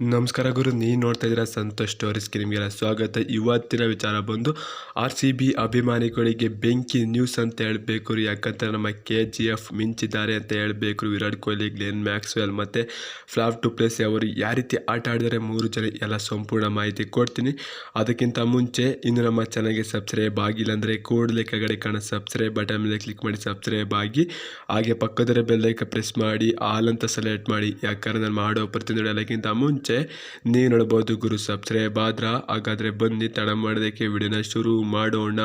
ನಮಸ್ಕಾರ ಗುರು ನೀವು ನೋಡ್ತಾ ಇದ್ದೀರಾ ಸಂತೋಷ್ ಸ್ಟೋರೀಸ್ಗೆ ನಿಮಗೆಲ್ಲ ಸ್ವಾಗತ. ಇವತ್ತಿನ ವಿಚಾರ ಬಂದು ಆರ್ ಸಿ ಬಿ ಅಭಿಮಾನಿಗಳಿಗೆ ಬೆಂಕಿ ನ್ಯೂಸ್ ಅಂತ ಹೇಳಬೇಕು ರೀ. ಯಾಕಂತ ನಮ್ಮ ಕೆ ಜಿ ಎಫ್ ಮಿಂಚಿದ್ದಾರೆ ಅಂತ ಹೇಳಬೇಕು ವಿರಾಟ್ ಕೊಹ್ಲಿ, ಗ್ಲೆನ್ ಮ್ಯಾಕ್ಸ್ವೆಲ್ ಮತ್ತು ಫ್ಲಾವ್ ಟು ಪ್ಲೇಸ್ ಅವರು ಯಾವ ರೀತಿ ಆಟ ಆಡಿದರೆ ಮೂರು ಜನ ಎಲ್ಲ ಸಂಪೂರ್ಣ ಮಾಹಿತಿ ಕೊಡ್ತೀನಿ. ಅದಕ್ಕಿಂತ ಮುಂಚೆ ಇನ್ನು ನಮ್ಮ ಚಾನಲ್ಗೆ ಸಬ್ಸ್ಕ್ರೈಬ್ ಆಗಿಲ್ಲ ಅಂದರೆ ಕೂಡಲೇ ಕೆಳಗಡೆ ಕಾಣೋ ಸಬ್ಸ್ಕ್ರೈಬ್ ಬಟನ್ ಮೇಲೆ ಕ್ಲಿಕ್ ಮಾಡಿ ಸಬ್ಸ್ಕ್ರೈಬ್ ಆಗಿ, ಹಾಗೆ ಪಕ್ಕದರ ಬೆಲ್ಲೈಕ ಪ್ರೆಸ್ ಮಾಡಿ, ಆಲ್ ಅಂತ ಸೆಲೆಕ್ಟ್ ಮಾಡಿ. ಯಾಕಂದ್ರೆ ನಾನು ಮಾಡೋ ಪ್ರತಿಯೊಂದು ಎಲ್ಲಕ್ಕಿಂತ ಮುಂಚೆ ನೀವು ನೋಡ್ಬೋದು ಗುರು ಸಬ್ಸ್ಕ್ರೈಬ್ ಬಾದ್ರ, ಹಾಗಾದರೆ ಬನ್ನಿ ತಡ ಮಾಡೋದಕ್ಕೆ ವಿಡಿಯೋನ ಶುರು ಮಾಡೋಣ.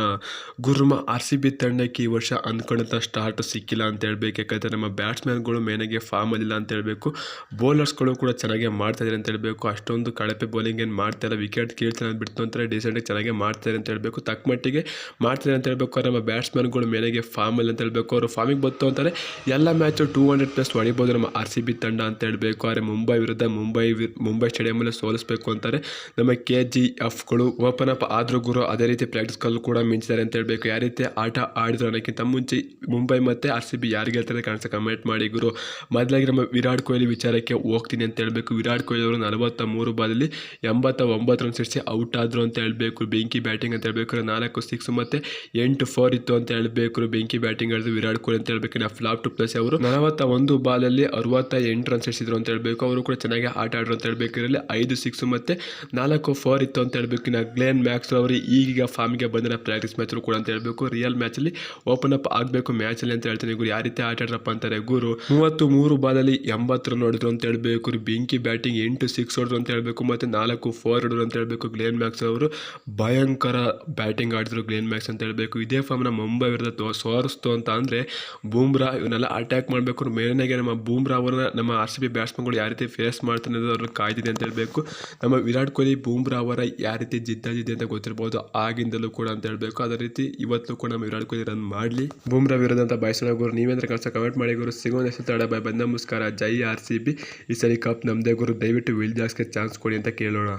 ಗುರುಮ, ಆರ್ ಸಿ ಬಿ ತಂಡಕ್ಕೆ ಈ ವರ್ಷ ಅಂದ್ಕೊಂಡಂಥ ಸ್ಟಾರ್ಟ್ ಸಿಕ್ಕಿಲ್ಲ ಅಂತ ಹೇಳ್ಬೇಕು. ಯಾಕಂದರೆ ನಮ್ಮ ಬ್ಯಾಟ್ಸ್ಮನ್ಗಳು ಮೇನಾಗೆ ಫಾರ್ಮಲ್ಲಿಲ್ಲ ಅಂತ ಹೇಳಬೇಕು. ಬೌಲರ್ಸ್ಗಳು ಕೂಡ ಚೆನ್ನಾಗಿ ಮಾಡ್ತಾ ಇದ್ದಾರೆ ಅಂತ ಹೇಳಬೇಕು. ಅಷ್ಟೊಂದು ಕಳಪೆ ಬೌಲಿಂಗ್ ಏನು ಮಾಡ್ತಾ ಇಲ್ಲ. ವಿಕೆಟ್ ಕೀಳ್ತಾರೆ ಬಿಡ್ತು ಅಂತಾರೆ ಡೀಸೆಂಟಾಗಿ ಚೆನ್ನಾಗಿ ಮಾಡ್ತಾರೆ ಅಂತ ಹೇಳಬೇಕು. ತಕ್ಕ ಮಟ್ಟಿಗೆ ಮಾಡ್ತಾರೆ ಅಂತ ಹೇಳಬೇಕು. ನಮ್ಮ ಬ್ಯಾಟ್ಸ್ಮನ್ಗಳು ಫಾರ್ಮ್ ಅಲ್ಲಿ ಅಂತ ಹೇಳಬೇಕು. ಅವರು ಫಾರ್ಮಿಗೆ ಬಂತು ಅಂತಾರೆ, ಎಲ್ಲ ಮ್ಯಾಚು ಟೂ ಹಂಡ್ರೆಡ್ ಪ್ಲಸ್ ಹೊಡಿಬೋದು ನಮ್ಮ ಆರ್ ಸಿ ಬಿ ತಂಡ ಅಂತ ಹೇಳಬೇಕು. ಆದರೆ ಮುಂಬೈ ವಿರುದ್ಧ, ಮುಂಬೈ ಮುಂಬೈ ಸ್ಟೇಡಿಯಮಲ್ಲಿ ಸೋಲಿಸಬೇಕು ಅಂತಾರೆ. ನಮ್ಮ ಕೆ ಜಿ ಎಫ್ಗಳು ಓಪನ್ ಅಪ್ ಆದರೂ ಗುರು ಅದೇ ರೀತಿ ಪ್ರಾಕ್ಟೀಸ್ಗಳು ಕೂಡ ಮಿಂಚಿದ್ದಾರೆ ಅಂತ ಹೇಳಬೇಕು. ಯಾವ ರೀತಿ ಆಟ ಆಡಿದ್ರು ಅನ್ನೋಕ್ಕಿಂತ ಮುಂಚೆ ಮುಂಬೈ ಮತ್ತು ಆರ್ ಸಿ ಬಿ ಯಾರು ಗೆಲ್ತಾರೆ ಕಾಣಿಸ್ತಾ ಕಮೆಂಟ್ ಮಾಡಿ ಗುರು. ಮೊದಲಾಗಿ ನಮ್ಮ ವಿರಾಟ್ ಕೊಹ್ಲಿ ವಿಚಾರಕ್ಕೆ ಹೋಗ್ತೀನಿ ಅಂತ ಹೇಳಬೇಕು. ವಿರಾಟ್ ಕೊಹ್ಲಿ ಅವರು ನಲವತ್ತ ಮೂರು ಬಾಲಲ್ಲಿ ಎಂಬತ್ತ ಒಂಬತ್ತು ರನ್ ಸಿಡಿಸಿ ಔಟ್ ಆದರು ಅಂತ ಹೇಳಬೇಕು. ಬೆಂಕಿ ಬ್ಯಾಟಿಂಗ್ ಅಂತ ಹೇಳಬೇಕು. ನಾಲ್ಕು ಸಿಕ್ಸ್ ಮತ್ತು ಎಂಟು ಫೋರ್ ಇತ್ತು ಅಂತ ಹೇಳಬೇಕು. ಬೆಂಕಿ ಬ್ಯಾಟಿಂಗ್ ಹೇಳಿದ್ರು ವಿರಾಟ್ ಕೊಹ್ಲಿ ಅಂತ ಹೇಳಬೇಕು. ನಾವು ಫ್ಲಾಪ್ ಟು ಪ್ಲಸ್ ಅವರು ನಲವತ್ತ ಒಂದು ಬಾಲಲ್ಲಿ ಅರವತ್ತ ಎಂಟು ರನ್ ಸಿಡಿಸಿದ್ರು ಅಂತ ಹೇಳಬೇಕು. ಅವರು ಕೂಡ ಚೆನ್ನಾಗಿ ಆಟ ಆಡ್ರು ಅಂತ ಹೇಳಬೇಕು. ಇದರಲ್ಲಿ ಐದು ಸಿಕ್ಸ್ ಮತ್ತು ನಾಲ್ಕು ಫೋರ್ ಇತ್ತು ಅಂತ ಹೇಳಬೇಕು. ಇನ್ನು ಗ್ಲೇನ್ ಮ್ಯಾಕ್ಸ್ ಅವರು ಈಗೀಗ ಫಾರ್ಮಿಗೆ ಬಂದಿರೋ ಪ್ರಾಕ್ಟೀಸ್ ಮ್ಯಾಚ್ ಕೂಡ ಅಂತ ಹೇಳಬೇಕು. ರಿಯಲ್ ಮ್ಯಾಚಲ್ಲಿ ಓಪನ್ ಅಪ್ ಆಗಬೇಕು ಮ್ಯಾಚಲ್ಲಿ ಅಂತ ಹೇಳ್ತೀನಿ. ಗುರು ಯಾವ ರೀತಿ ಆಟ ಆಡ್ರಪ್ಪ ಅಂತಾರೆ? ಗುರು ಮೂವತ್ತು ಮೂರು ಬಾಲಲ್ಲಿ ಎಂಬತ್ತು ರನ್ ಹೊಡೆದ್ರು ಅಂತ ಹೇಳಬೇಕು. ಬೆಂಕಿ ಬ್ಯಾಟಿಂಗ್ ಎಂಟು ಸಿಕ್ಸ್ ಹೊಡೆದ್ರು ಅಂತ ಹೇಳಬೇಕು. ಮತ್ತು ನಾಲ್ಕು ಫೋರ್ ಹೊಡೆದ್ರು ಅಂತ ಹೇಳಬೇಕು. ಗ್ಲೇನ್ ಮ್ಯಾಕ್ಸ್ ಅವರು ಭಯಂಕರ ಬ್ಯಾಟಿಂಗ್ ಆಡಿದ್ರು ಗ್ಲೇನ್ ಮ್ಯಾಕ್ಸ್ ಅಂತ ಹೇಳಬೇಕು. ಇದೇ ಫಾರ್ಮ್ನ ಮುಂಬೈ ವಿರುದ್ಧ ಸೋರಿಸ್ತು ಅಂತ ಅಂದರೆ ಬೂಮ್ರಾ ಇವನ್ನೆಲ್ಲ ಅಟ್ಯಾಕ್ ಮಾಡಬೇಕು. ಮೇನಾಗೆ ನಮ್ಮ ಬೂಮ್ರಾ ಅವರನ್ನ ನಮ್ಮ ಆರ್ ಸಿ ಬಿ ಬ್ಯಾಟ್ಸ್ಮನ್ಗಳು ಯಾವ ರೀತಿ ಫೇಸ್ ಮಾಡ್ತಾನೆ ಅವ್ರನ್ನ ಕಾಯ್ದಿದೆ ಅಂತ ಹೇಳಬೇಕು. ನಮ್ಮ ವಿರಾಟ್ ಕೊಹ್ಲಿ, ಬೂಮ್ರಾ ಅವರ ಯಾವ ರೀತಿ ಜಿದ್ದಾಜಿದ್ದೆ ಅಂತ ಗೊತ್ತಿರ್ಬೋದು, ಆಗಿಂದಲೂ ಕೂಡ ಅಂತ ಹೇಳಬೇಕು. ಅದೇ ರೀತಿ ಇವತ್ತು ಕೂಡ ನಮ್ಮ ವಿರಾಟ್ ಕೊಹ್ಲಿ ರನ್ ಮಾಡಲಿ. ಬೂಮ್ರಾ ವಿರೋಧ ಅಂತ ಬಯಸೋಣ ಗುರು. ನೀವೇಂದ್ರೆ ಕಳಿಸ ಕಮೆಂಟ್ ಮಾಡಿ ಗುರು. ಸಿಗೋ ನೆಕ್ಸ್ಟ್ ತಡ ಬಾಯ್. ಬಂದ ನಮಸ್ಕಾರ ಜೈ ಆರ್ ಸಿ ಬಿ ಈ ಸರಿ ಕಪ್ ನಮ್ಮದೇ ಗುರು. ದಯವಿಟ್ಟು ವಿಲ್ ಜಾಸ್ಗೆ ಚಾನ್ಸ್ ಕೊಡಿ ಅಂತ ಕೇಳೋಣ.